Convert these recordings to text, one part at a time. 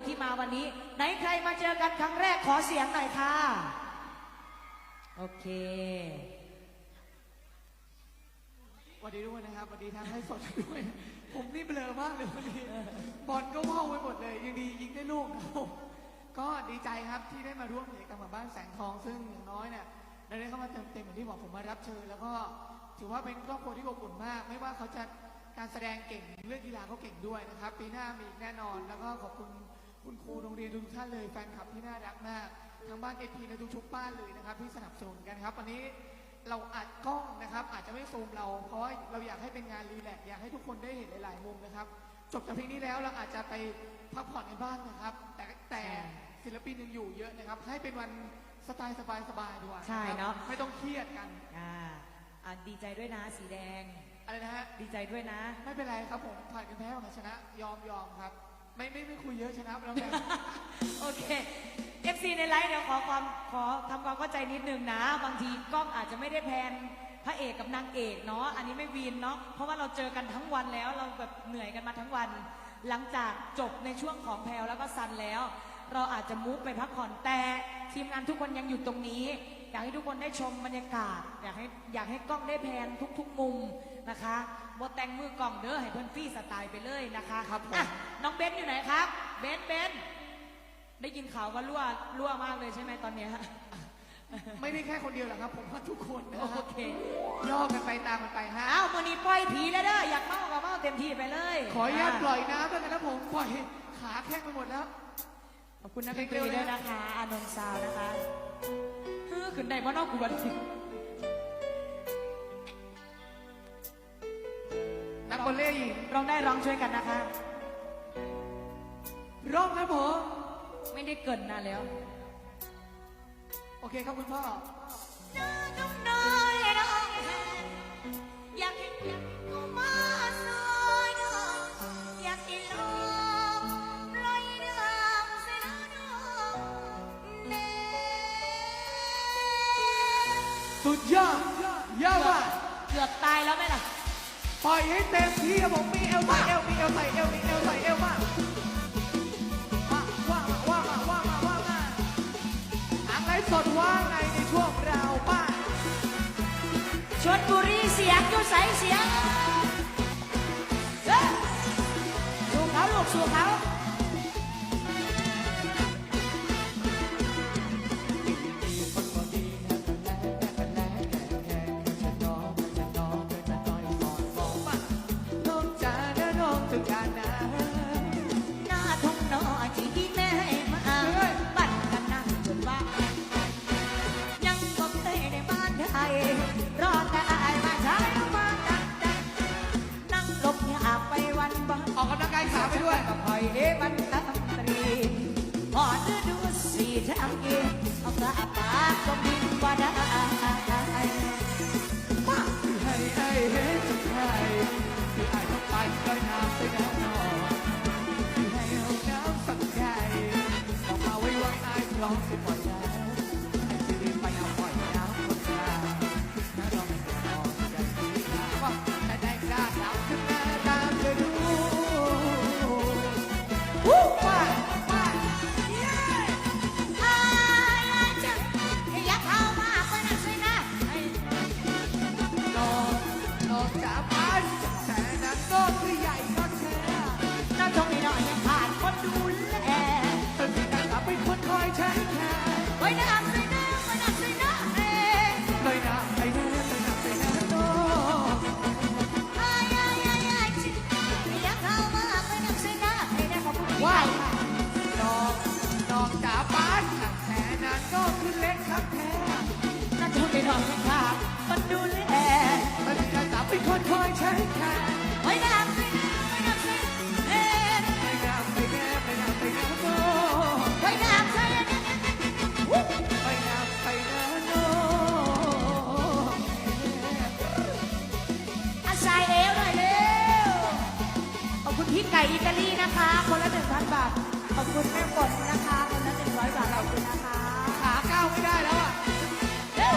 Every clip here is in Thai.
ยที่มาวันนี้ ไหนใครมาเจอกันครั้งแรกขอเสียงหน่อยค่ะ โอเคสวัสดีด้วยนะครับสวัสดีทางให้สดด้วย ผมนี่เบลอมากเลยวันนี้บอลก็ว่าวไปหมดเลยยังดียิงได้ลูกนะครับก็ดีใจครับที่ได้มาร่วมกิจกรรมกับบ้านแสงทอง ซึ่งอย่างน้อยเนี่ยเราได้เข้ามาเติมเต็มอย่างที่บอกผมมารับเชิญแล้วก็ถือว่าเป็นครอบครัวที่อบอุ่นมาก ไม่ว่าเขาจะการแสดงเก่งเรื่องกีฬาก็เก่งด้วยนะครับ ปีหน้ามีแน่นอนแล้วก็ขอบคุณ คุณครูโรงเรียนทุกท่านเลยแฟนคลับที่น่ารักมากทั้งบ้านเอพีและทุกๆบ้านเลยนะครับ ที่สนับสนุนกันครับวันนี้เราอัดกล้องนะครับ อาจจะไม่ซูมเรา เพราะว่าเราอยากให้เป็นงานรีแลกซ์อยากให้ทุกคนได้เห็นหลายๆมุมนะครับ จบจากเพลงนี้แล้วเราอาจจะไปพักผ่อนในบ้านนะครับ แต่แต่ศิลปินยังอยู่เยอะนะครับ ให้เป็นวันสไตล์สบายๆดีกว่าใช่เนอะไม่ต้องเครียดกันอ่าอ่าดีใจด้วยนะสีแดง อะไรนะฮะ ดีใจด้วยนะ ไม่เป็นไรครับผมผ่านกันแพ้ผ่านชนะ ยอมยอมครับ ไม่ไม่ไม่คุยเยอะชนะไปแล้วแม่โอเค FC ในไลฟ์เดี๋ยวขอความขอทำความเข้าใจนิดนึงนะ บางทีกล้องอาจจะไม่ได้แพนพระเอกกับนางเอกเนาะอันนี้ไม่วีนเนาะเพราะว่าเราเจอกันทั้งวันแล้วเราแบบเหนื่อยกันมาทั้งวัน หลังจากจบในช่วงของแพลวแล้วก็ซันแล้ว เราอาจจะมุกไปพักผ่อนแต่ทีมงานทุกคนยังอยู่ตรงนี้ อยากให้ทุกคนได้ชมบรรยากาศ อยากให้อยากให้กล้องได้แพนทุกๆมุม นะคะบแต่งมือกล้องเด้อให้เพื่อนฟรี่สไตล์ไปเลยนะคะครับผม อะน้องเบนซ์อยู่ไหนครับ เบนซ์เบนซ์ได้ยินข่าวว่ารั่วรั่วมากเลยใช่ไหมตอนเนี้ย ไม่ได้แค่คนเดียวหรอกครับ ผมว่าทุกคนนะคโอรับเค ย่อกันไปตามกันไปฮะอ้าวมือนี้ปล่อยผีแล้วเด้ออยากเมากับเมาเต็มที่ไปเลยขออนุญาตปล่อยน้ำด้วยกันนะผมปล่อยขาแข้งไปหมดแล้ว ขอบคุณนักดนตรีด้วยนะคะอานนท์ซาวนะคะเออขึ้นได้บ่นอกกูบันที อลเล่หญิงร้องได้ร้องช่วยกันนะคะร่องครับผมไม่ได้เกินนานแล้ว โอเคครับคุณพ่อสุดยอดเยอดมากเกือบตายแล้วไหมล่ะ ปล่อยให้เต็มที่ครับผมมีเอลใส่เอลมีเอลใส่เอลมีเอลใส่เอลมาว่ามาว่ามาว่ามาว่ามาทางไรสดว่าไงในช่วงเราบ้าชนบุรีเสียงอยู่ใสเสียงเฮ้ยสู้เขาลูกสู้เขา ร้องสิปล่อยแล้ว อยใช้แค่ไว้นั่งสินะไว้นั่งสิเอ้ยไปนะไปนะไปนะไปนะโน้ไว้นั่งสินะไปนะไปนะโน้อาชายเอวหน่อยเร็วขอบคุณพี่ไก่อิตาลีนะคะ คนละหนึ่งพันบาท ขอบคุณแม่ฝนนะคะ คนละหนึ่งร้อยบาทขอบคุณนะคะ ขาก้าวไม่ได้แล้วอะเร็ว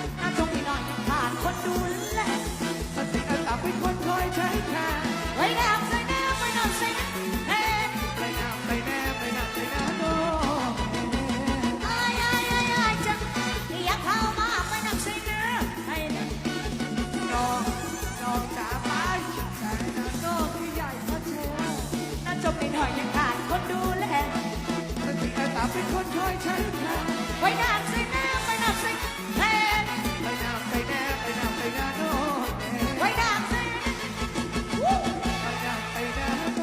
าตาเป็นคนคอยใช้แค่ไว้น้ำใส่น้ำไว้น้ำใส่เฮ้ไปนาไปแน่ไปนาไปนาโนไว้น้ำใส่ไปนาไปนาโน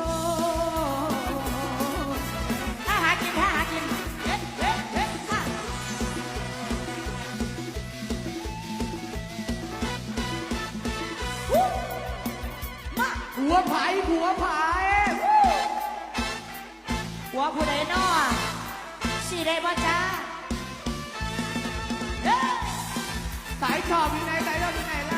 ถ้าหากินถ้าหากินเฮ้เฮ้เฮ้ค่ะมาหัวไผ่หัวไผ่หัวผู้ใดน้อ สีได้บ่จ้าสายชอบอยู่ไหนสายชอบอยู่ไหนล่ะ